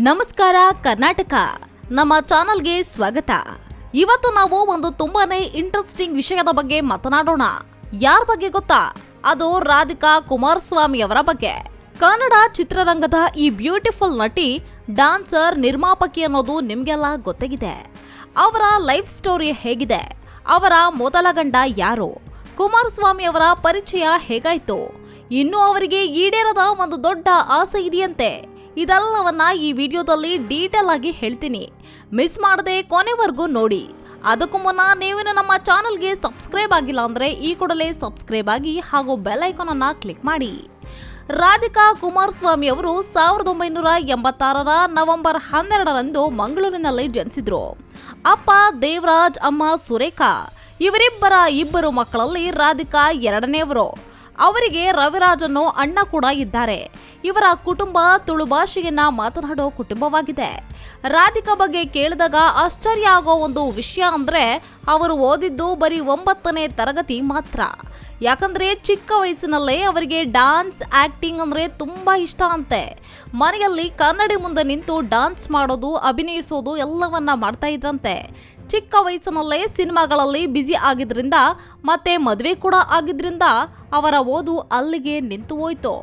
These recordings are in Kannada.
ನಮಸ್ಕಾರ, ಕರ್ನಾಟಕ. ನಮ್ಮ ಚಾನಲ್ಗೆ ಸ್ವಾಗತ. ಇವತ್ತು ನಾವು ಒಂದು ತುಂಬಾನೇ ಇಂಟ್ರೆಸ್ಟಿಂಗ್ ವಿಷಯದ ಬಗ್ಗೆ ಮಾತನಾಡೋಣ. ಯಾರ ಬಗ್ಗೆ ಗೊತ್ತಾ? ಅದು ರಾಧಿಕಾ ಕುಮಾರಸ್ವಾಮಿ ಅವರ ಬಗ್ಗೆ. ಕನ್ನಡ ಚಿತ್ರರಂಗದ ಈ ಬ್ಯೂಟಿಫುಲ್ ನಟಿ ಡಾನ್ಸರ್ ನಿರ್ಮಾಪಕಿ ಅನ್ನೋದು ನಿಮಗೆಲ್ಲ ಗೊತ್ತಾಗಿದೆ. ಅವರ ಲೈಫ್ ಸ್ಟೋರಿ ಹೇಗಿದೆ? ಅವರ ಮೊದಲ ಗಂಡ ಯಾರು? ಕುಮಾರಸ್ವಾಮಿ ಅವರ ಪರಿಚಯ ಹೇಗಾಯ್ತು? ಇನ್ನು ಅವರಿಗೆ ಈಡೇರದ ಒಂದು ದೊಡ್ಡ ಆಸೆ ಇದೆಯಂತೆ. ಇದೆಲ್ಲವನ್ನ ಈ ವಿಡಿಯೋದಲ್ಲಿ ಡೀಟೇಲ್ ಆಗಿ ಹೇಳ್ತೀನಿ. ಮಿಸ್ ಮಾಡದೆ ಕೊನೆವರೆಗೂ ನೋಡಿ. ಅದಕ್ಕೂ ಮುನ್ನ ನೀವೇನು ನಮ್ಮ ಚಾನಲ್ಗೆ ಸಬ್ಸ್ಕ್ರೈಬ್ ಆಗಿಲ್ಲ ಅಂದ್ರೆ ಈ ಕೂಡಲೇ ಸಬ್ಸ್ಕ್ರೈಬ್ ಆಗಿ ಹಾಗೂ ಬೆಲ್ ಐಕಾನ್ ಅನ್ನ ಕ್ಲಿಕ್ ಮಾಡಿ. ರಾಧಿಕಾ ಕುಮಾರಸ್ವಾಮಿ ಅವರು ಸಾವಿರದ ಒಂಬೈನೂರ ಎಂಬತ್ತಾರರ ನವೆಂಬರ್ ಹನ್ನೆರಡರಂದು ಮಂಗಳೂರಿನಲ್ಲಿ ಜನಿಸಿದ್ರು. ಅಪ್ಪ ದೇವರಾಜ್, ಅಮ್ಮ ಸುರೇಖಾ. ಇವರಿಬ್ಬರ ಇಬ್ಬರು ಮಕ್ಕಳಲ್ಲಿ ರಾಧಿಕಾ ಎರಡನೆಯವರು. ಅವರಿಗೆ ರವಿರಾಜನ್ನು ಅಣ್ಣ ಕೂಡ ಇದ್ದಾರೆ. ಇವರ ಕುಟುಂಬ ತುಳು ಭಾಷೆಯನ್ನ ಮಾತನಾಡೋ ಕುಟುಂಬವಾಗಿದೆ. ರಾಧಿಕಾ ಬಗ್ಗೆ ಕೇಳಿದಾಗ ಆಶ್ಚರ್ಯ ಆಗೋ ಒಂದು ವಿಷಯ ಅಂದ್ರೆ ಅವರು ಓದಿದ್ದು ಬರೀ ಒಂಬತ್ತನೇ ತರಗತಿ ಮಾತ್ರ. ಯಾಕಂದ್ರೆ ಚಿಕ್ಕ ವಯಸ್ಸಿನಲ್ಲೇ ಅವರಿಗೆ ಡಾನ್ಸ್, ಆಕ್ಟಿಂಗ್ ಅಂದ್ರೆ ತುಂಬಾ ಇಷ್ಟ ಅಂತೆ. ಮನೆಯಲ್ಲಿ ಕನ್ನಡಿ ಮುಂದೆ ನಿಂತು ಡಾನ್ಸ್ ಮಾಡೋದು, ಅಭಿನಯಿಸೋದು ಎಲ್ಲವನ್ನ ಮಾಡ್ತಾ ಇದ್ರಂತೆ. ಚಿಕ್ಕ ವಯಸ್ಸಿನಲ್ಲೇ ಸಿನಿಮಾಗಳಲ್ಲಿ ಬ್ಯುಸಿ ಆಗಿದ್ರಿಂದ, ಮತ್ತೆ ಮದುವೆ ಕೂಡ ಆಗಿದ್ರಿಂದ ಅವರ ಓದು ಅಲ್ಲಿಗೆ ನಿಂತು ಹೋಯ್ತು.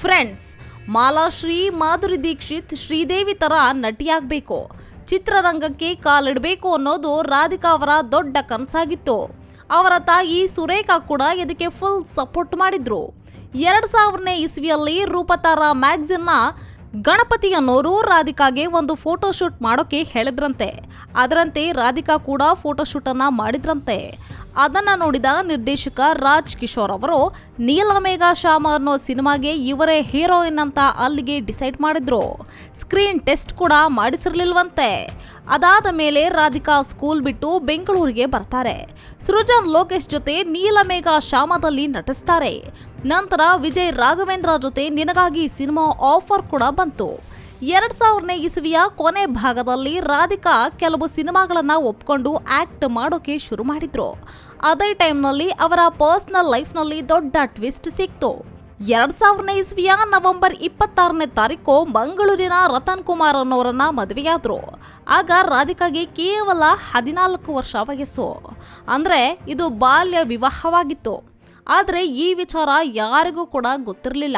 ಫ್ರೆಂಡ್ಸ್ ಮಾಲಾಶ್ರೀ ಮಾಧುರಿ ದೀಕ್ಷಿತ್ ಶ್ರೀದೇವಿ ತರ ನಟಿಯಾಗಬೇಕು. ಚಿತ್ರರಂಗಕ್ಕೆ ಕಾಲಿಡಬೇಕು ಅನ್ನೋದು ರಾಧಿಕಾ ಅವರ ದೊಡ್ಡ ಕನಸಾಗಿತ್ತು. ಅವರ ತಾಯಿ ಸುರೇಖಾ ಕೂಡ ಇದಕ್ಕೆ ಫುಲ್ ಸಪೋರ್ಟ್ ಮಾಡಿದ್ರು. ಎರಡು ಸಾವಿರನೇ ಇಸ್ವಿಯಲ್ಲಿ ರೂಪತಾರ ಮ್ಯಾಗ್ಝಿನ್ನ ಗಣಪತಿ ಅನ್ನೋರು ರಾಧಿಕಾಗೆ ಒಂದು ಫೋಟೋ ಶೂಟ್ ಮಾಡೋಕೆ ಹೇಳಿದ್ರಂತೆ. ಅದರಂತೆ ರಾಧಿಕಾ ಕೂಡ ಫೋಟೋ ಶೂಟ್ ಅನ್ನ ಮಾಡಿದ್ರಂತೆ. ಅದನ್ನ ನೋಡಿದ ನಿರ್ದೇಶಕ ರಾಜ್ ಕಿಶೋರ್ ಅವರು ನೀಲಮೇಘ ಶ್ಯಾಮ ಅನ್ನೋ ಸಿನಿಮಾಗೆ ಇವರೇ ಹೀರೋಯಿನ್ ಅಂತ ಅಲ್ಲಿಗೆ ಡಿಸೈಡ್ ಮಾಡಿದ್ರು. ಸ್ಕ್ರೀನ್ ಟೆಸ್ಟ್ ಕೂಡ ಮಾಡಿಸಿರ್ಲಿಲ್ವಂತೆ. ಅದಾದ ಮೇಲೆ ರಾಧಿಕಾ ಸ್ಕೂಲ್ ಬಿಟ್ಟು ಬೆಂಗಳೂರಿಗೆ ಬರ್ತಾರೆ. ಸೃಜನ್ ಲೋಕೇಶ್ ಜೊತೆ ನೀಲಮೇಘ ಶ್ಯಾಮದಲ್ಲಿ ನಟಿಸ್ತಾರೆ. ನಂತರ ವಿಜಯ್ ರಾಘವೇಂದ್ರ ಜೊತೆ ನಿನಗಾಗಿ ಸಿನಿಮಾ ಆಫರ್ ಕೂಡ ಬಂತು. ಎರಡ್ ಸಾವಿರನೇ ಇಸವಿಯ ಕೊನೆ ಭಾಗದಲ್ಲಿ ರಾಧಿಕಾ ಕೆಲವು ಸಿನಿಮಾಗಳನ್ನ ಒಪ್ಕೊಂಡು ಆಕ್ಟ್ ಮಾಡೋಕೆ ಶುರು ಮಾಡಿದ್ರು. ಅದೇ ಟೈಮ್ನಲ್ಲಿ ಅವರ ಪರ್ಸನಲ್ ಲೈಫ್ನಲ್ಲಿ ದೊಡ್ಡ ಟ್ವಿಸ್ಟ್ ಸಿಕ್ತು. ಎರಡ್ ಸಾವಿರನೇ ಇಸ್ವಿಯ ನವೆಂಬರ್ ಇಪ್ಪತ್ತಾರನೇ ತಾರೀಕು ಮಂಗಳೂರಿನ ರತನ್ ಕುಮಾರ್ ಅನ್ನೋರನ್ನ ಮದುವೆಯಾದ್ರು. ಆಗ ರಾಧಿಕಾಗೆ ಕೇವಲ ಹದಿನಾಲ್ಕು ವರ್ಷ ವಯಸ್ಸು. ಅಂದ್ರೆ ಇದು ಬಾಲ್ಯ ವಿವಾಹವಾಗಿತ್ತು. ಆದರೆ ಈ ವಿಚಾರ ಯಾರಿಗೂ ಕೂಡ ಗೊತ್ತಿರಲಿಲ್ಲ.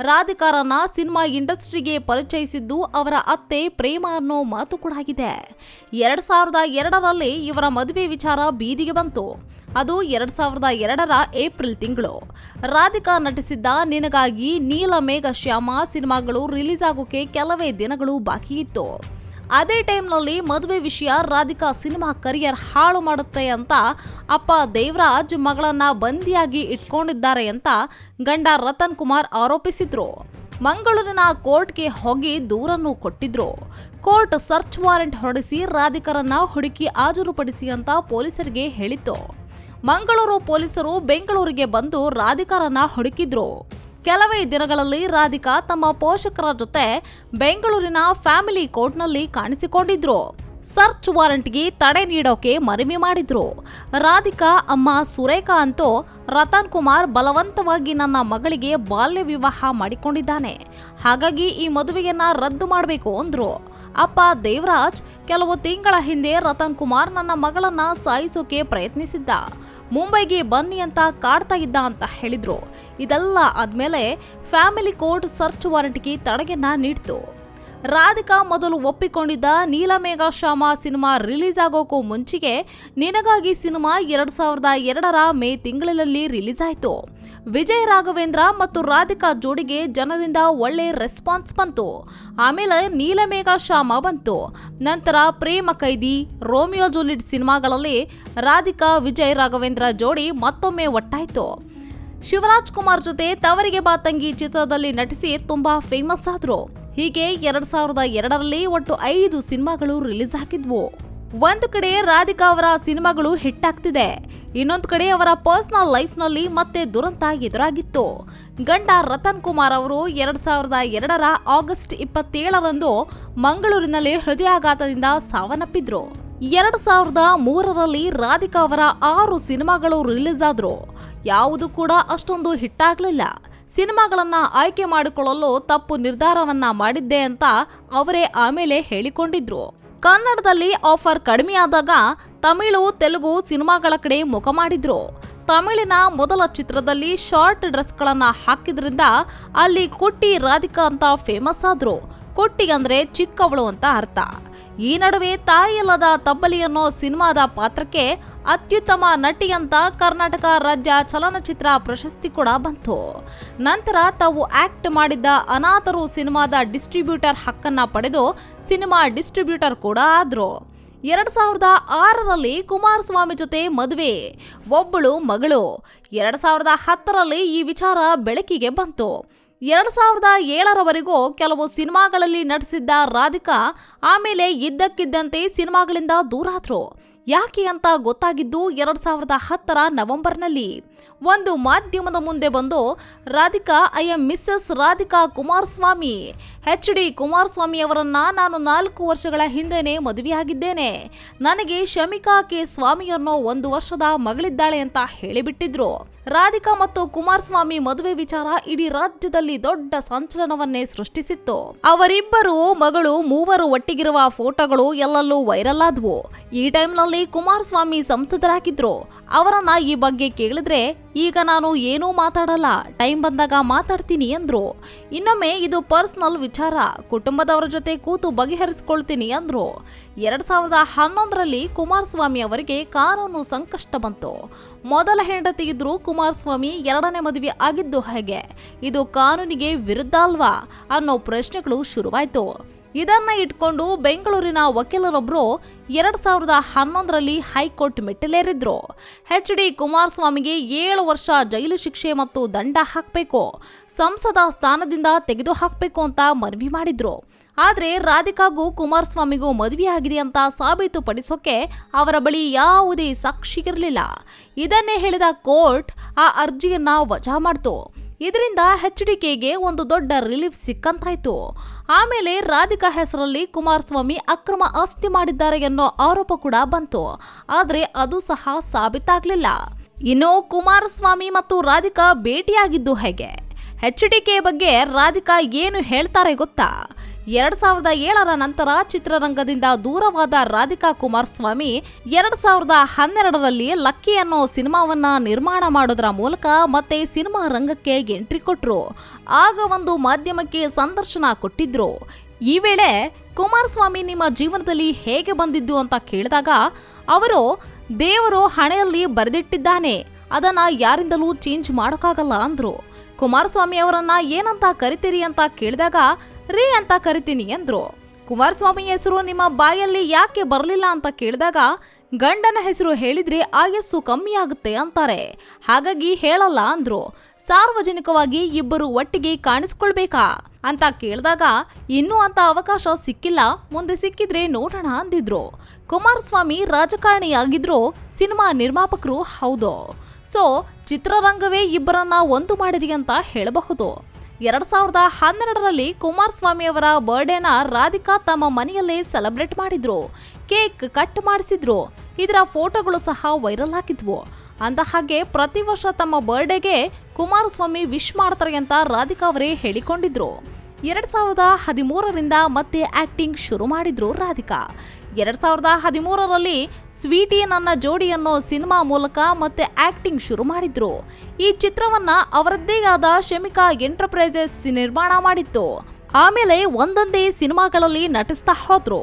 ರಾಧಿಕಾರನ್ನ ಸಿನಿಮಾ ಇಂಡಸ್ಟ್ರಿಗೆ ಪರಿಚಯಿಸಿದ್ದು ಅವರ ಅತ್ತೆ ಪ್ರೇಮ ಅನ್ನೋ ಮಾತು ಕೂಡ ಆಗಿದೆ. ಎರಡು ಸಾವಿರದ ಎರಡರಲ್ಲಿ ಇವರ ಮದುವೆ ವಿಚಾರ ಬೀದಿಗೆ ಬಂತು. ಅದು ಎರಡು ಸಾವಿರದ ಎರಡರ ಏಪ್ರಿಲ್ ತಿಂಗಳು. ರಾಧಿಕಾ ನಟಿಸಿದ್ದ ನಿನಗಾಗಿ ನೀಲ ಮೇಘ ಶ್ಯಾಮ ಸಿನಿಮಾಗಳು ರಿಲೀಸ್ ಆಗೋಕೆ ಕೆಲವೇ ದಿನಗಳು ಬಾಕಿ ಇತ್ತು. ಅದೇ ಟೈಮ್ನಲ್ಲಿ ಮದುವೆ ವಿಷಯ ರಾಧಿಕಾ ಸಿನಿಮಾ ಕರಿಯರ್ ಹಾಳು ಮಾಡುತ್ತೆ ಅಂತ ಅಪ್ಪ ದೇವರಾಜ್ ಮಗಳನ್ನ ಬಂದಿಯಾಗಿ ಇಟ್ಕೊಂಡಿದ್ದಾರೆ ಅಂತ ಗಂಡ ರತನ್ ಕುಮಾರ್ ಆರೋಪಿಸಿದ್ರು. ಮಂಗಳೂರಿನ ಕೋರ್ಟ್ಗೆ ಹೋಗಿ ದೂರನ್ನು ಕೊಟ್ಟಿದ್ರು. ಕೋರ್ಟ್ ಸರ್ಚ್ ವಾರೆಂಟ್ ಹೊರಡಿಸಿ ರಾಧಿಕರನ್ನ ಹುಡುಕಿ ಹಾಜರುಪಡಿಸಿ ಅಂತ ಪೊಲೀಸರಿಗೆ ಹೇಳಿತ್ತು. ಮಂಗಳೂರು ಪೊಲೀಸರು ಬೆಂಗಳೂರಿಗೆ ಬಂದು ರಾಧಿಕಾರನ್ನ ಹುಡುಕಿದ್ರು. ಕೆಲವೇ ದಿನಗಳಲ್ಲಿ ರಾಧಿಕಾ ತಮ್ಮ ಪೋಷಕರ ಜೊತೆ ಬೆಂಗಳೂರಿನ ಫ್ಯಾಮಿಲಿ ಕೋರ್ಟ್ನಲ್ಲಿ ಕಾಣಿಸಿಕೊಂಡಿದ್ರು. ಸರ್ಚ್ ವಾರೆಂಟ್ಗೆ ತಡೆ ನೀಡೋಕೆ ಮನವಿ ಮಾಡಿದ್ರು. ರಾಧಿಕಾ, ಅಮ್ಮ ಸುರೇಖಾ ಅಂತೂ ರತನ್ ಕುಮಾರ್ ಬಲವಂತವಾಗಿ ನನ್ನ ಮಗಳಿಗೆ ಬಾಲ್ಯ ವಿವಾಹ ಮಾಡಿಕೊಂಡಿದ್ದಾನೆ. ಹಾಗಾಗಿ ಈ ಮದುವೆಯನ್ನ ರದ್ದು ಮಾಡಬೇಕು ಅಂದ್ರು. ಅಪ್ಪ ದೇವರಾಜ್, ಕೆಲವು ತಿಂಗಳ ಹಿಂದೆ ರತನ್ ಕುಮಾರ್ ನನ್ನ ಮಗಳನ್ನ ಸಾಯಿಸೋಕೆ ಪ್ರಯತ್ನಿಸಿದ್ದ. ಮುಂಬೈಗೆ ಬನ್ನಿ ಅಂತ ಕಾಡ್ತಾ ಇದ್ದ ಅಂತ ಹೇಳಿದ್ರು. ಇದೆಲ್ಲ ಆದ್ಮೇಲೆ ಫ್ಯಾಮಿಲಿ ಕೋರ್ಟ್ ಸರ್ಚ್ ವಾರೆಂಟ್ಗೆ ತಡೆಯನ್ನ ನೀಡಿತು. ರಾಧಿಕಾ ಮೊದಲು ಒಪ್ಪಿಕೊಂಡಿದ್ದ ನೀಲಮೇಘ ಶ್ಯಾಮ ಸಿನಿಮಾ ರಿಲೀಸ್ ಆಗೋಕ್ಕೂ ಮುಂಚೆಗೆ ನಿನಗಾಗಿ ಸಿನಿಮಾ ಎರಡು ಸಾವಿರದ ಎರಡರ ಮೇ ತಿಂಗಳಲ್ಲಿ ರಿಲೀಸ್ ಆಯಿತು. ವಿಜಯ್ ರಾಘವೇಂದ್ರ ಮತ್ತು ರಾಧಿಕಾ ಜೋಡಿಗೆ ಜನರಿಂದ ಒಳ್ಳೆ ರೆಸ್ಪಾನ್ಸ್ ಬಂತು. ಆಮೇಲೆ ನೀಲಮೇಘ ಶ್ಯಾಮ ಬಂತು. ನಂತರ ಪ್ರೇಮ ಕೈದಿ, ರೋಮಿಯೋ ಜೂಲಿಟ್ ಸಿನಿಮಾಗಳಲ್ಲಿ ರಾಧಿಕಾ, ವಿಜಯ್ ರಾಘವೇಂದ್ರ ಜೋಡಿ ಮತ್ತೊಮ್ಮೆ ಒಟ್ಟಾಯಿತು. ಶಿವರಾಜ್ ಕುಮಾರ್ ಜೊತೆ ತವರಿಗೆ ಬಾ ತಂಗಿ ಚಿತ್ರದಲ್ಲಿ ನಟಿಸಿ ತುಂಬಾ ಫೇಮಸ್ ಆದ್ರು. ಹೀಗೆ ಎರಡ್ ಸಾವಿರದ ಎರಡರಲ್ಲಿ ಒಟ್ಟು ಐದು ಸಿನಿಮಾಗಳು ರಿಲೀಸ್ ಆಗಿದ್ವು ಒಂದು ಕಡೆ ರಾಧಿಕಾ ಅವರ ಸಿನಿಮಾಗಳು ಹಿಟ್ ಆಗ್ತಿದೆ. ಇನ್ನೊಂದು ಕಡೆ ಅವರ ಪರ್ಸನಲ್ ಲೈಫ್ನಲ್ಲಿ ಮತ್ತೆ ದುರಂತ ಎದುರಾಗಿತ್ತು. ಗಂಡ ರತನ್ ಕುಮಾರ್ ಅವರು ಎರಡ್ ಸಾವಿರದ ಎರಡರ ಆಗಸ್ಟ್ ಇಪ್ಪತ್ತೇಳರಂದು ಮಂಗಳೂರಿನಲ್ಲಿ ಹೃದಯಾಘಾತದಿಂದ ಸಾವನ್ನಪ್ಪಿದ್ರು. ಎರಡ್ ಸಾವಿರದ ಮೂರರಲ್ಲಿ ರಾಧಿಕಾ ಅವರ ಆರು ಸಿನಿಮಾಗಳು ರಿಲೀಸ್ ಆದ್ರು. ಯಾವುದು ಕೂಡ ಅಷ್ಟೊಂದು ಹಿಟ್ ಆಗ್ಲಿಲ್ಲ. ಸಿನಿಮಾಗಳನ್ನ ಆಯ್ಕೆ ಮಾಡಿಕೊಳ್ಳಲು ತಪ್ಪು ನಿರ್ಧಾರವನ್ನ ಮಾಡಿದ್ದೆ ಅಂತ ಅವರೇ ಆಮೇಲೆ ಹೇಳಿಕೊಂಡಿದ್ರು. ಕನ್ನಡದಲ್ಲಿ ಆಫರ್ ಕಡಿಮೆಯಾದಾಗ ತಮಿಳು, ತೆಲುಗು ಸಿನಿಮಾಗಳ ಕಡೆ ಮುಖ ಮಾಡಿದ್ರು. ತಮಿಳಿನ ಮೊದಲ ಚಿತ್ರದಲ್ಲಿ ಶಾರ್ಟ್ ಡ್ರೆಸ್ಗಳನ್ನ ಹಾಕಿದ್ರಿಂದ ಅಲ್ಲಿ ಕೊಟ್ಟಿ ರಾಧಿಕಾ ಅಂತ ಫೇಮಸ್ ಆದ್ರು. ಕೊಟ್ಟಿ ಅಂದ್ರೆ ಚಿಕ್ಕವಳು ಅಂತ ಅರ್ಥ. ಈ ನಡುವೆ ತಾಯಿಯಲ್ಲದ ತಬ್ಬಲಿ ಅನ್ನೋ ಸಿನಿಮಾದ ಪಾತ್ರಕ್ಕೆ ಅತ್ಯುತ್ತಮ ನಟಿ ಅಂತ ಕರ್ನಾಟಕ ರಾಜ್ಯ ಚಲನಚಿತ್ರ ಪ್ರಶಸ್ತಿ ಕೂಡ ಬಂತು. ನಂತರ ತಾವು ಆಕ್ಟ್ ಮಾಡಿದ್ದ ಅನಾಥರು ಸಿನಿಮಾದ ಡಿಸ್ಟ್ರಿಬ್ಯೂಟರ್ ಹಕ್ಕನ್ನ ಪಡೆದು ಸಿನಿಮಾ ಡಿಸ್ಟ್ರಿಬ್ಯೂಟರ್ ಕೂಡ ಆದ್ರು. ಎರಡ್ ಸಾವಿರದ ಆರರಲ್ಲಿ ಕುಮಾರಸ್ವಾಮಿ ಜೊತೆ ಮದುವೆ, ಒಬ್ಬಳು ಮಗಳು. ಎರಡ್ ಸಾವಿರದ ಹತ್ತರಲ್ಲಿ ಈ ವಿಚಾರ ಬೆಳಕಿಗೆ ಬಂತು. ಎರಡ್ ಸಾವಿರದ ಏಳರವರೆಗೂ ಕೆಲವು ಸಿನಿಮಾಗಳಲ್ಲಿ ನಟಿಸಿದ್ದ ರಾಧಿಕಾ ಆಮೇಲೆ ಇದ್ದಕ್ಕಿದ್ದಂತೆ ಸಿನಿಮಾಗಳಿಂದ ದೂರಾದ್ರು. ಯಾಕೆ ಅಂತ ಗೊತ್ತಾಗಿದ್ದು ಎರಡು ಸಾವಿರದ ಹತ್ತರ ನವೆಂಬರ್ನಲ್ಲಿ. ಒಂದು ಮಾಧ್ಯಮದ ಮುಂದೆ ಬಂದು, Radhika, I'm Mrs Radhika Kumaraswamy. H D Kumaraswamy ಅವರನ್ನು ನಾನು ನಾಲ್ಕು ವರ್ಷಗಳ ಹಿಂದೆನೆ ಮದುವೆಯಾಗಿದ್ದೇನೆ. ನನಗೆ ಶಮಿಕಾ ಕೆ ಸ್ವಾಮಿಯನ್ನು ಒಂದು ವರ್ಷದ ಮಗಳಿದ್ದಾಳೆ ಅಂತ ಹೇಳಿಬಿಟ್ಟಿದ್ರು. ರಾಧಿಕಾ ಮತ್ತು ಕುಮಾರಸ್ವಾಮಿ ಮದುವೆ ವಿಚಾರ ಇಡೀ ರಾಜ್ಯದಲ್ಲಿ ದೊಡ್ಡ ಸಂಚಲನವನ್ನೇ ಸೃಷ್ಟಿಸಿತ್ತು. ಅವರಿಬ್ಬರು ಮಗಳು ಮೂವರು ಒಟ್ಟಿಗಿರುವ ಫೋಟೋಗಳು ಎಲ್ಲಲ್ಲೂ ವೈರಲ್ ಆದ್ವು. ಈ ಟೈಮ್ನಲ್ಲಿ ಕುಮಾರಸ್ವಾಮಿ ಸಂಸದರಾಗಿದ್ರು. ಅವರನ್ನ ಈ ಬಗ್ಗೆ ಕೇಳಿದ್ರೆ, ಈಗ ನಾನು ಏನೂ ಮಾತಾಡಲ್ಲ, ಟೈಮ್ ಬಂದಾಗ ಮಾತಾಡ್ತೀನಿ ಅಂದ್ರು. ಇನ್ನೊಮ್ಮೆ ಇದು ಪರ್ಸನಲ್ ವಿಚಾರ, ಕುಟುಂಬದವರ ಜೊತೆ ಕೂತು ಬಗೆಹರಿಸ್ಕೊಳ್ತೀನಿ ಅಂದ್ರು. ಎರಡ್ ಸಾವಿರದ ಹನ್ನೊಂದರಲ್ಲಿ ಕುಮಾರಸ್ವಾಮಿ ಅವರಿಗೆ ಕಾನೂನು ಸಂಕಷ್ಟ ಬಂತು. ಮೊದಲ ಹೆಂಡತಿ ಇದ್ರು ಕುಮಾರಸ್ವಾಮಿ ಎರಡನೇ ಮದುವೆ ಆಗಿದ್ದು ಹೇಗೆ? ಇದು ಕಾನೂನಿಗೆ ವಿರುದ್ಧ ಅಲ್ವಾ? ಅನ್ನೋ ಪ್ರಶ್ನೆಗಳು ಶುರುವಾಯಿತು. ಇದನ್ನ ಇಟ್ಕೊಂಡು ಬೆಂಗಳೂರಿನ ವಕೀಲರೊಬ್ಬರು ಎರಡ್ ಸಾವಿರದ ಹನ್ನೊಂದರಲ್ಲಿ ಹೈಕೋರ್ಟ್ ಮೆಟ್ಟಿಲೇರಿದ್ರು. ಎಚ್ ಡಿ ಕುಮಾರಸ್ವಾಮಿಗೆ ಏಳು ವರ್ಷ ಜೈಲು ಶಿಕ್ಷೆ ಮತ್ತು ದಂಡ ಹಾಕಬೇಕು. ಸಂಸದ ಸ್ಥಾನದಿಂದ ತೆಗೆದು ಹಾಕಬೇಕು ಅಂತ ಮನವಿ ಮಾಡಿದ್ರು. ಆದ್ರೆ ರಾಧಿಕಾಗೂ ಕುಮಾರಸ್ವಾಮಿಗೂ ಮದುವೆಯಾಗಿದೆ ಅಂತ ಸಾಬೀತುಪಡಿಸೋಕೆ ಅವರ ಬಳಿ ಯಾವುದೇ ಸಾಕ್ಷಿ ಇರಲಿಲ್ಲ. ಇದನ್ನೇ ಹೇಳಿದ ಕೋರ್ಟ್ ಆ ಅರ್ಜಿಯನ್ನು ವಜಾ ಮಾಡ್ತು. ಇದರಿಂದ ಎಚ್ ಡಿ ಕೆಗೆ ಒಂದು ದೊಡ್ಡ ರಿಲೀಫ್ ಸಿಕ್ಕಂತಾಯ್ತು. ಆಮೇಲೆ ರಾಧಿಕಾ ಹೆಸರಲ್ಲಿ ಕುಮಾರಸ್ವಾಮಿ ಅಕ್ರಮ ಆಸ್ತಿ ಮಾಡಿದ್ದಾರೆ ಅನ್ನೋ ಆರೋಪ ಕೂಡ ಬಂತು. ಆದರೆ ಅದು ಸಹ ಸಾಬೀತಾಗಲಿಲ್ಲ. ಇನ್ನು ಕುಮಾರಸ್ವಾಮಿ ಮತ್ತು ರಾಧಿಕಾ ಭೇಟಿಯಾಗಿದ್ದು ಹೇಗೆ? ಎಚ್ ಡಿ ಕೆ ಬಗ್ಗೆ ರಾಧಿಕಾ ಏನು ಹೇಳ್ತಾರೆ ಗೊತ್ತಾ? ಎರಡ್ ಸಾವಿರದ ಏಳರ ನಂತರ ಚಿತ್ರರಂಗದಿಂದ ದೂರವಾದ ರಾಧಿಕಾ ಕುಮಾರಸ್ವಾಮಿ ಎರಡ್ ಸಾವಿರದ ಹನ್ನೆರಡರಲ್ಲಿ ಲಕ್ಕಿ ಅನ್ನೋ ಸಿನಿಮಾವನ್ನ ನಿರ್ಮಾಣ ಮಾಡೋದ್ರ ಮೂಲಕ ಮತ್ತೆ ಸಿನಿಮಾ ರಂಗಕ್ಕೆ ಎಂಟ್ರಿ ಕೊಟ್ರು. ಆಗ ಒಂದು ಮಾಧ್ಯಮಕ್ಕೆ ಸಂದರ್ಶನ ಕೊಟ್ಟಿದ್ರು. ಈ ವೇಳೆ ಕುಮಾರಸ್ವಾಮಿ ನಿಮ್ಮ ಜೀವನದಲ್ಲಿ ಹೇಗೆ ಬಂದಿದ್ದು ಅಂತ ಕೇಳಿದಾಗ, ಅವರು ದೇವರು ಹಣೆಯಲ್ಲಿ ಬರೆದಿಟ್ಟಿದ್ದಾನೆ, ಅದನ್ನ ಯಾರಿಂದಲೂ ಚೇಂಜ್ ಮಾಡೋಕ್ಕಾಗಲ್ಲ ಅಂದ್ರು. ಕುಮಾರಸ್ವಾಮಿ ಅವರನ್ನ ಏನಂತ ಕರಿತೀರಿ ಅಂತ ಕೇಳಿದಾಗ ರೀ ಅಂತ ಕರಿತೀನಿ ಅಂದ್ರು ಕುಮಾರಸ್ವಾಮಿ ಹೆಸರು ನಿಮ್ಮ ಬಾಯಲ್ಲಿ ಯಾಕೆ ಬರಲಿಲ್ಲ ಅಂತ ಕೇಳಿದಾಗ ಗಂಡನ ಹೆಸರು ಹೇಳಿದ್ರೆ ಆಯಸ್ಸು ಕಮ್ಮಿ ಆಗುತ್ತೆ ಅಂತಾರೆ. ಹಾಗಾಗಿ ಹೇಳಲ್ಲ ಅಂದ್ರು. ಸಾರ್ವಜನಿಕವಾಗಿ ಇಬ್ಬರು ಒಟ್ಟಿಗೆ ಕಾಣಿಸ್ಕೊಳ್ಬೇಕಾ ಅಂತ ಕೇಳಿದಾಗ ಇನ್ನೂ ಅಂತ ಅವಕಾಶ ಸಿಕ್ಕಿಲ್ಲ, ಮುಂದೆ ಸಿಕ್ಕಿದ್ರೆ ನೋಡೋಣ ಅಂದಿದ್ರು. ಕುಮಾರಸ್ವಾಮಿ ರಾಜಕಾರಣಿಯಾಗಿದ್ರು, ಸಿನಿಮಾ ನಿರ್ಮಾಪಕರು ಹೌದು. ಸೊ, ಚಿತ್ರರಂಗವೇ ಇಬ್ಬರನ್ನ ಒಂದು ಮಾಡಿದೆ ಅಂತ ಹೇಳಬಹುದು. ಎರಡ್ ಸಾವಿರದ ಹನ್ನೆರಡರಲ್ಲಿ ಕುಮಾರಸ್ವಾಮಿ ಅವರ ಬರ್ಡೇನ ರಾಧಿಕಾ ತಮ್ಮ ಮನೆಯಲ್ಲೇ ಸೆಲೆಬ್ರೇಟ್ ಮಾಡಿದ್ರು. ಕೇಕ್ ಕಟ್ ಮಾಡಿಸಿದ್ರು. ಇದರ ಫೋಟೋಗಳು ಸಹ ವೈರಲ್ ಆಗಿದ್ವು. ಅಂದ ಹಾಗೆ ಪ್ರತಿ ವರ್ಷ ತಮ್ಮ ಬರ್ಡೇಗೆ ಕುಮಾರಸ್ವಾಮಿ ವಿಶ್ ಮಾಡ್ತಾರೆ ಅಂತ ರಾಧಿಕಾ ಅವರೇ ಹೇಳಿಕೊಂಡಿದ್ರು. ಎರಡ್ ಸಾವಿರದ ಹದಿಮೂರರಿಂದ ಮತ್ತೆ ಆಕ್ಟಿಂಗ್ ಶುರು ಮಾಡಿದ್ರು ರಾಧಿಕಾ. ಎರಡ್ ಸಾವಿರದ ಹದಿಮೂರರಲ್ಲಿ ಸ್ವೀಟಿ ನನ್ನ ಜೋಡಿ ಅನ್ನೋ ಸಿನಿಮಾ ಮೂಲಕ ಮತ್ತೆ ಆಕ್ಟಿಂಗ್ ಶುರು ಮಾಡಿದ್ರು. ಈ ಚಿತ್ರವನ್ನ ಅವರದ್ದೇ ಆದ ಶಮಿಕಾ ಎಂಟರ್ಪ್ರೈಸಸ್ ನಿರ್ಮಾಣ ಮಾಡಿತ್ತು. ಆಮೇಲೆ ಒಂದೊಂದೇ ಸಿನಿಮಾಗಳಲ್ಲಿ ನಟಿಸ್ತಾ ಹೋದ್ರು.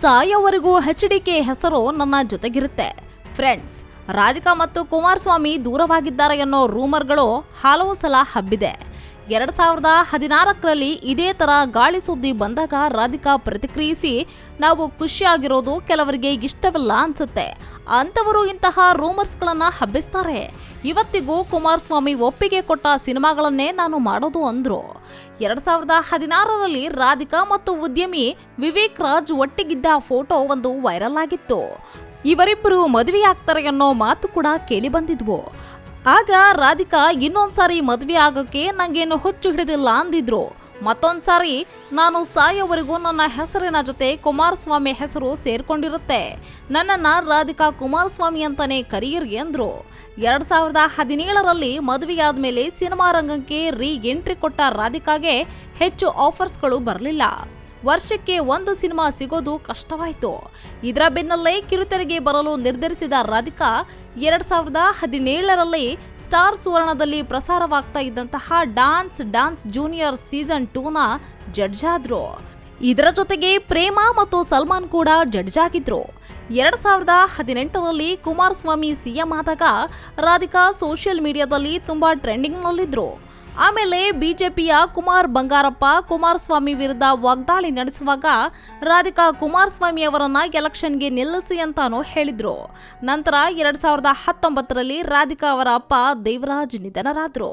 ಸಾಯೋವರೆಗೂ ಹೆಚ್ ಡಿ ಕೆ ಹೆಸರು ನನ್ನ ಜೊತೆಗಿರುತ್ತೆ. ಫ್ರೆಂಡ್ಸ್, ರಾಧಿಕಾ ಮತ್ತು ಕುಮಾರಸ್ವಾಮಿ ದೂರವಾಗಿದ್ದಾರೆ ಅನ್ನೋ ರೂಮರ್ಗಳು ಹಲವು ಸಲ ಹಬ್ಬಿದೆ. ಎರಡ್ ಸಾವಿರದ ಹದಿನಾಲ್ಕರಲ್ಲಿ ಇದೇ ತರ ಗಾಳಿ ಸುದ್ದಿ ಬಂದಾಗ ರಾಧಿಕಾ ಪ್ರತಿಕ್ರಿಯಿಸಿ, ನಾವು ಖುಷಿಯಾಗಿರೋದು ಕೆಲವರಿಗೆ ಇಷ್ಟವಿಲ್ಲ ಅನ್ಸುತ್ತೆ. ಅಂಥವರು ಇಂತಹ ರೂಮರ್ಸ್ಗಳನ್ನ ಹಬ್ಬಿಸ್ತಾರೆ. ಇವತ್ತಿಗೂ ಕುಮಾರಸ್ವಾಮಿ ಒಪ್ಪಿಗೆ ಕೊಟ್ಟ ಸಿನಿಮಾಗಳನ್ನೇ ನಾನು ಮಾಡೋದು ಅಂದ್ರು. ಎರಡ್ ಸಾವಿರದ ಹದಿನಾರರಲ್ಲಿ ರಾಧಿಕಾ ಮತ್ತು ಉದ್ಯಮಿ ವಿವೇಕ್ ರಾಜ್ ಒಟ್ಟಿಗಿದ್ದ ಫೋಟೋ ಒಂದು ವೈರಲ್ ಆಗಿತ್ತು. ಇವರಿಬ್ಬರು ಮದುವೆಯಾಗ್ತಾರೆ ಅನ್ನೋ ಮಾತು ಕೂಡ ಕೇಳಿ ಬಂದಿದ್ವು. ಆಗ ರಾಧಿಕಾ ಇನ್ನೊಂದ್ಸಾರಿ ಮದುವೆ ಆಗೋಕೆ ನಂಗೇನು ಹುಚ್ಚು ಹಿಡಿದಿಲ್ಲ ಅಂದಿದ್ರು. ಮತ್ತೊಂದ್ಸಾರಿ ನಾನು ಸಾಯೋವರೆಗೂ ನನ್ನ ಹೆಸರಿನ ಜೊತೆ ಕುಮಾರಸ್ವಾಮಿ ಹೆಸರು ಸೇರ್ಕೊಂಡಿರುತ್ತೆ. ನನ್ನನ್ನ ರಾಧಿಕಾ ಕುಮಾರಸ್ವಾಮಿ ಅಂತಾನೆ ಕರೀರಿ ಎಂದ್ರು ಎರಡ್ ಸಾವಿರದ ಹದಿನೇಳರಲ್ಲಿ ಮದುವೆಯಾದ್ಮೇಲೆ ಸಿನಿಮಾ ರಂಗಕ್ಕೆ ರೀ ಎಂಟ್ರಿ ಕೊಟ್ಟ ರಾಧಿಕಾಗೆ ಹೆಚ್ಚು ಆಫರ್ಸ್ಗಳು ಬರಲಿಲ್ಲ. ವರ್ಷಕ್ಕೆ ಒಂದು ಸಿನಿಮಾ ಸಿಗೋದು ಕಷ್ಟವಾಯಿತು. ಇದರ ಬೆನ್ನಲ್ಲೇ ಕಿರುತೆರೆಗೆ ಬರಲು ನಿರ್ಧರಿಸಿದ ರಾಧಿಕಾ, ಎರಡ್ ಸಾವಿರದ ಹದಿನೇಳರಲ್ಲಿ ಸ್ಟಾರ್ ಸುವರ್ಣದಲ್ಲಿ ಪ್ರಸಾರವಾಗ್ತಾ ಇದ್ದಂತಹ ಡಾನ್ಸ್ ಡಾನ್ಸ್ ಜೂನಿಯರ್ ಸೀಸನ್ ಟೂನ ಜಡ್ಜ್ ಆದ್ರು. ಇದರ ಜೊತೆಗೆ ಪ್ರೇಮ ಮತ್ತು ಸಲ್ಮಾನ್ ಕೂಡ ಜಡ್ಜ್ ಆಗಿದ್ರು. ಎರಡ್ ಸಾವಿರದ ಹದಿನೆಂಟರಲ್ಲಿ ಕುಮಾರಸ್ವಾಮಿ ಸಿಎಂ ಆದಾಗ ರಾಧಿಕಾ ಸೋಷಿಯಲ್ ಮೀಡಿಯಾದಲ್ಲಿ ತುಂಬಾ ಟ್ರೆಂಡಿಂಗ್ನಲ್ಲಿದ್ರು. ಆಮೇಲೆ ಬಿಜೆಪಿಯ ಕುಮಾರ್ ಬಂಗಾರಪ್ಪ, ಕುಮಾರಸ್ವಾಮಿ ವಿರುದ್ಧ ವಾಗ್ದಾಳಿ ನಡೆಸುವಾಗ ರಾಧಿಕಾ ಕುಮಾರಸ್ವಾಮಿ ಅವರನ್ನ ಎಲೆಕ್ಷನ್ಗೆ ನಿಲ್ಲಿಸಿ ಅಂತಾನೂ ಹೇಳಿದ್ರು. ನಂತರ ಎರಡ್ ಸಾವಿರದ ಹತ್ತೊಂಬತ್ತರಲ್ಲಿ ರಾಧಿಕಾ ಅವರ ಅಪ್ಪ ದೇವರಾಜ್ ನಿಧನರಾದ್ರು.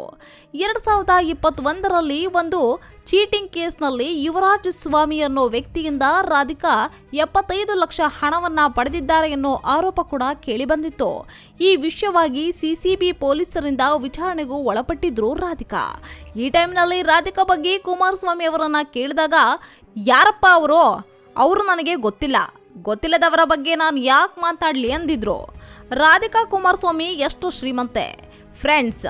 ಎರಡ್ ಸಾವಿರದ ಇಪ್ಪತ್ತೊಂದರಲ್ಲಿ ಒಂದು ಚೀಟಿಂಗ್ ಕೇಸ್ನಲ್ಲಿ ಯುವರಾಜ್ ಸ್ವಾಮಿ ಅನ್ನೋ ವ್ಯಕ್ತಿಯಿಂದ ರಾಧಿಕಾ ಎಪ್ಪತ್ತೈದು ಲಕ್ಷ ಹಣವನ್ನ ಪಡೆದಿದ್ದಾರೆ ಎನ್ನೋ ಆರೋಪ ಕೂಡ ಕೇಳಿಬಂದಿತ್ತು. ಈ ವಿಷಯವಾಗಿ ಸಿಸಿಬಿ ಪೊಲೀಸರಿಂದ ವಿಚಾರಣೆಗೂ ಒಳಪಟ್ಟಿದ್ರು ರಾಧಿಕಾ. ಈ ಟೈಮ್ನಲ್ಲಿ ರಾಧಿಕಾ ಬಗ್ಗೆ ಕುಮಾರಸ್ವಾಮಿ ಅವರನ್ನ ಕೇಳಿದಾಗ, ಯಾರಪ್ಪ ಅವರು? ಅವರು ನನಗೆ ಗೊತ್ತಿಲ್ಲ. ಗೊತ್ತಿಲ್ಲದವರ ಬಗ್ಗೆ ನಾನು ಯಾಕೆ ಮಾತಾಡಲಿ? ಅಂದಿದ್ರು. ರಾಧಿಕಾ ಕುಮಾರಸ್ವಾಮಿ ಎಷ್ಟು ಶ್ರೀಮಂತೆ? ಫ್ರೆಂಡ್ಸ್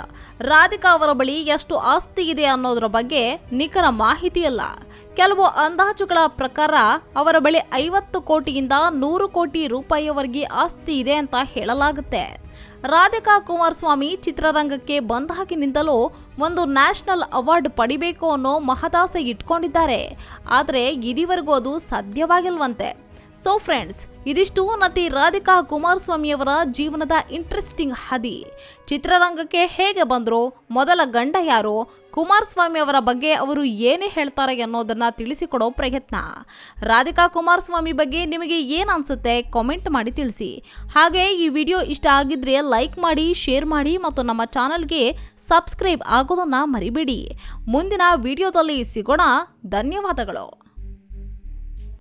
ರಾಧಿಕಾ ಅವರ ಬಳಿ ಎಷ್ಟು ಆಸ್ತಿ ಇದೆ ಅನ್ನೋದ್ರ ಬಗ್ಗೆ ನಿಖರ ಮಾಹಿತಿ ಅಲ್ಲ. ಕೆಲವು ಅಂದಾಜುಗಳ ಪ್ರಕಾರ ಅವರ ಬಳಿ ಐವತ್ತು ಕೋಟಿಯಿಂದ ನೂರು ಕೋಟಿ ರೂಪಾಯಿವರೆಗೆ ಆಸ್ತಿ ಇದೆ ಅಂತ ಹೇಳಲಾಗುತ್ತೆ. ರಾಧಿಕಾ ಕುಮಾರಸ್ವಾಮಿ ಚಿತ್ರರಂಗಕ್ಕೆ ಬಂದಾಗಿನಿಂದಲೂ ಒಂದು ನ್ಯಾಷನಲ್ ಅವಾರ್ಡ್ ಪಡಿಬೇಕು ಅನ್ನೋ ಮಹದಾಸೆ ಇಟ್ಕೊಂಡಿದ್ದಾರೆ. ಆದರೆ ಇದುವರೆಗೂ ಅದು ಸಾಧ್ಯವಾಗಿಲ್ವಂತೆ. ಸೊ ಫ್ರೆಂಡ್ಸ್ ಇದಿಷ್ಟು ನಟಿ ರಾಧಿಕಾ ಕುಮಾರಸ್ವಾಮಿಯವರ ಜೀವನದ ಇಂಟ್ರೆಸ್ಟಿಂಗ್ ಹದಿ. ಚಿತ್ರರಂಗಕ್ಕೆ ಹೇಗೆ ಬಂದ್ರು? ಮೊದಲ ಗಂಡ ಯಾರು? ಕುಮಾರಸ್ವಾಮಿ ಅವರ ಬಗ್ಗೆ ಅವರು ಏನೇ ಹೇಳ್ತಾರೆ ಅನ್ನೋದನ್ನ ತಿಳಿಸಿಕೊಡೋ ಪ್ರಯತ್ನ. ರಾಧಿಕಾ ಕುಮಾರಸ್ವಾಮಿ ಬಗ್ಗೆ ನಿಮಗೆ ಏನು ಅನ್ಸುತ್ತೆ ಕಾಮೆಂಟ್ ಮಾಡಿ ತಿಳಿಸಿ. ಹಾಗೆ ಈ ವಿಡಿಯೋ ಇಷ್ಟ ಆಗಿದ್ರೆ ಲೈಕ್ ಮಾಡಿ ಶೇರ್ ಮಾಡಿ ಮತ್ತು ನಮ್ಮ ಚಾನಲ್ಗೆ ಸಬ್ಸ್ಕ್ರೈಬ್ ಆಗೋದನ್ನು ಮರಿಬೇಡಿ. ಮುಂದಿನ ವಿಡಿಯೋದಲ್ಲಿ ಸಿಗೋಣ. ಧನ್ಯವಾದಗಳು.